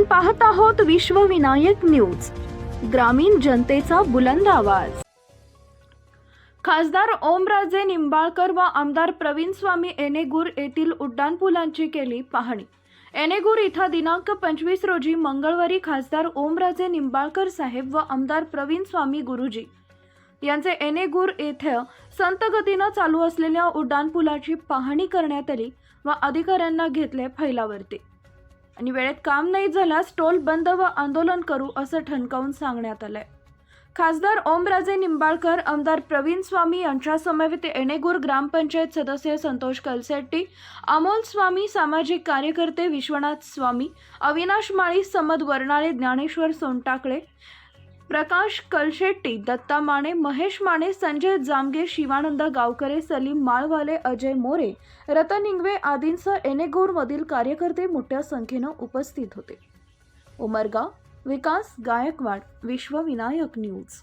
आपण पाहत आहोत विश्वविनायक न्यूज. ग्रामीण जनतेचा बुलंद आवाज. खासदार ओमराजे निंबाळकर व आमदार प्रवीण स्वामी एनेगूर येथील उड्डाणपुलांची केली पाहणी. एनेगूर इथं दिनांक पंचवीस रोजी मंगळवारी खासदार ओमराजे निंबाळकर साहेब व आमदार प्रवीण स्वामी गुरुजी यांचे एनेगूर येथे संत गतीनं चालू असलेल्या उड्डाणपुलाची पाहणी करण्यात आली व अधिकाऱ्यांना घेतले फैलावरती. आणि वेळेत काम नाही झाल्यास टोल बंद व आंदोलन करू असं ठणकावून सांगण्यात आलंय. खासदार ओमराजे निंबाळकर आमदार प्रवीण स्वामी यांच्या समवेत ग्रामपंचायत सदस्य संतोष कलसेट्टी अमोल स्वामी सामाजिक कार्यकर्ते विश्वनाथ स्वामी अविनाश माळी समद वर्णाळे ज्ञानेश्वर सोनटाकळे प्रकाश कलशेट्टी दत्ता माने महेश माने संजय जामगे शिवानंद गावकरे सलीम माळवाले अजय मोरे रतन इंगवे आदींसह एनेगोरमधील कार्यकर्ते मोठ्या संख्येनं उपस्थित होते. उमरगा विकास गायकवाड विश्वविनायक न्यूज.